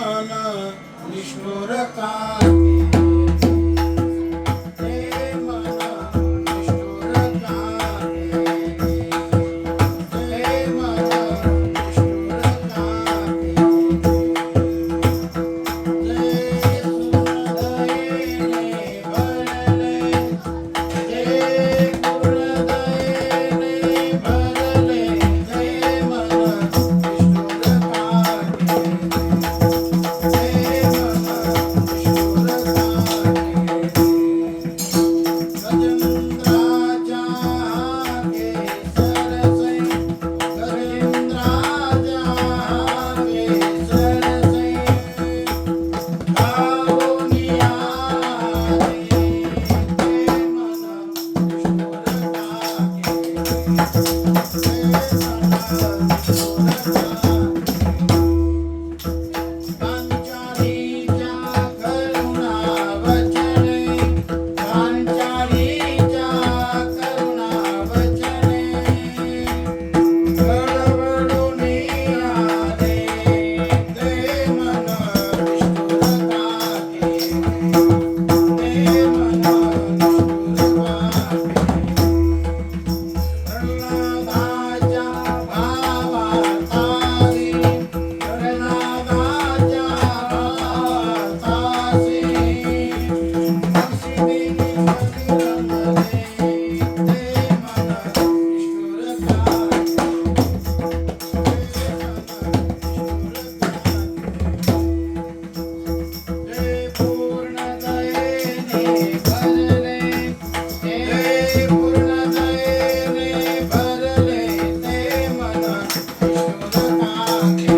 मन निष्ठुर का? Thank you. Okay.